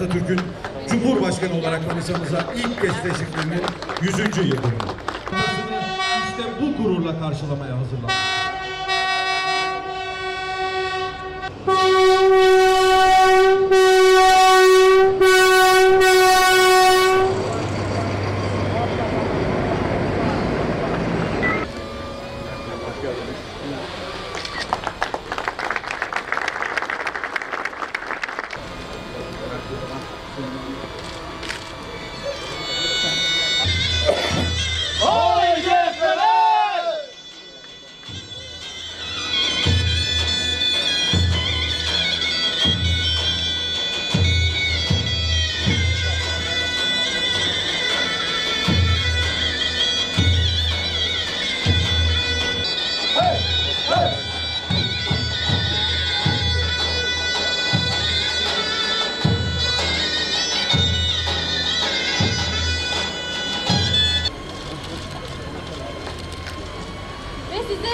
Atatürk'ün Cumhurbaşkanı olarak Manisa'mıza ilk kez teşriflerinin 100. yıl dönümü. İşte bu gururla karşılamaya hazırlandık.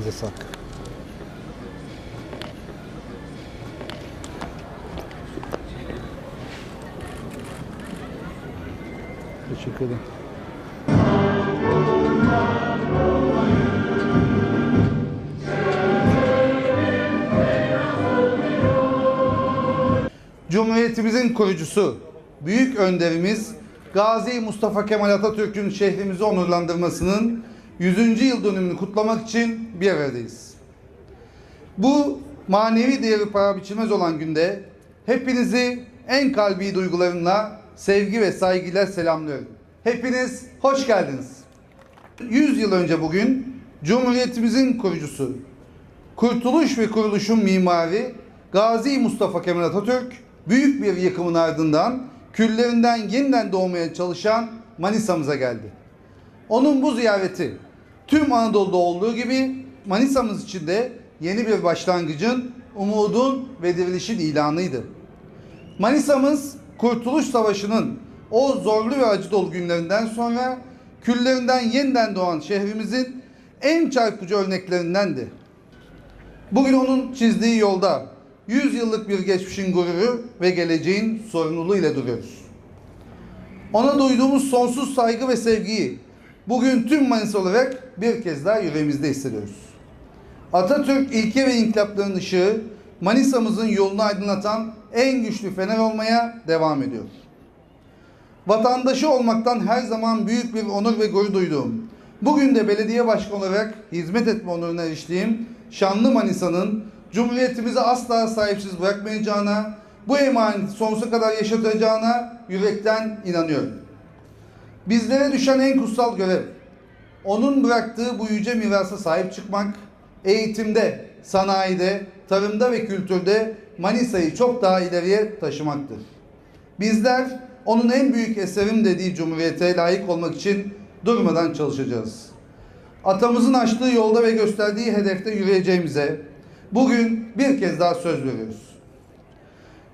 Elinize sağlık. Teşekkür ederim. Cumhuriyetimizin kurucusu, büyük önderimiz Gazi Mustafa Kemal Atatürk'ün şehrimizi onurlandırmasının 100. yıl dönümünü kutlamak için bir aradayız. Bu manevi değeri para biçilmez olan günde hepinizi en kalbi duygularımla sevgi ve saygıyla selamlıyorum. Hepiniz hoş geldiniz. 100 yıl önce bugün Cumhuriyetimizin kurucusu, Kurtuluş ve kuruluşun mimarı Gazi Mustafa Kemal Atatürk büyük bir yıkımın ardından küllerinden yeniden doğmaya çalışan Manisa'mıza geldi. Onun bu ziyareti tüm Anadolu'da olduğu gibi Manisa'mız için de yeni bir başlangıcın, umudun ve dirilişin ilanıydı. Manisa'mız Kurtuluş Savaşı'nın o zorlu ve acı dolu günlerinden sonra küllerinden yeniden doğan şehrimizin en çarpıcı örneklerindendi. Bugün onun çizdiği yolda 100 yıllık bir geçmişin gururu ve geleceğin sorumluluğu ile duruyoruz. Ona duyduğumuz sonsuz saygı ve sevgiyi bugün tüm Manisa olarak bir kez daha yüreğimizde hissediyoruz. Atatürk ilke ve inkılapların ışığı Manisa'mızın yolunu aydınlatan en güçlü fener olmaya devam ediyor. Vatandaşı olmaktan her zaman büyük bir onur ve gurur duyduğum, bugün de belediye başkanı olarak hizmet etme onuruna eriştiğim şanlı Manisa'nın Cumhuriyetimizi asla sahipsiz bırakmayacağına, bu emaneti sonsuza kadar yaşatacağına yürekten inanıyorum. Bizlere düşen en kutsal görev, onun bıraktığı bu yüce mirasa sahip çıkmak, eğitimde, sanayide, tarımda ve kültürde Manisa'yı çok daha ileriye taşımaktır. Bizler onun en büyük eserim dediği cumhuriyete layık olmak için durmadan çalışacağız. Atamızın açtığı yolda ve gösterdiği hedefte yürüyeceğimize bugün bir kez daha söz veriyoruz.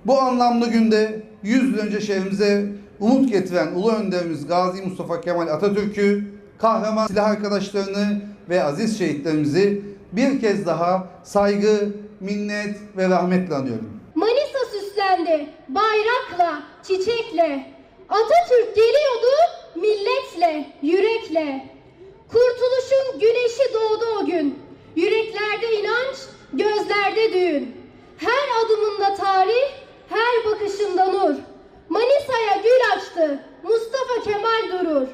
Bu anlamlı günde 100 yıl önce şehrimize umut getiren Ulu Önderimiz Gazi Mustafa Kemal Atatürk'ü, kahraman silah arkadaşlarını ve aziz şehitlerimizi bir kez daha saygı, minnet ve rahmetle anıyorum. Manisa süslendi bayrakla, çiçekle. Atatürk geliyordu milletle, yürekle. Kurtuluşun güneşi doğdu o gün. Yüreklerde inanç, gözlerde düğün. Her adımında tarih, her bakışında nur. Manisa'ya gül açtı, Mustafa Kemal durur.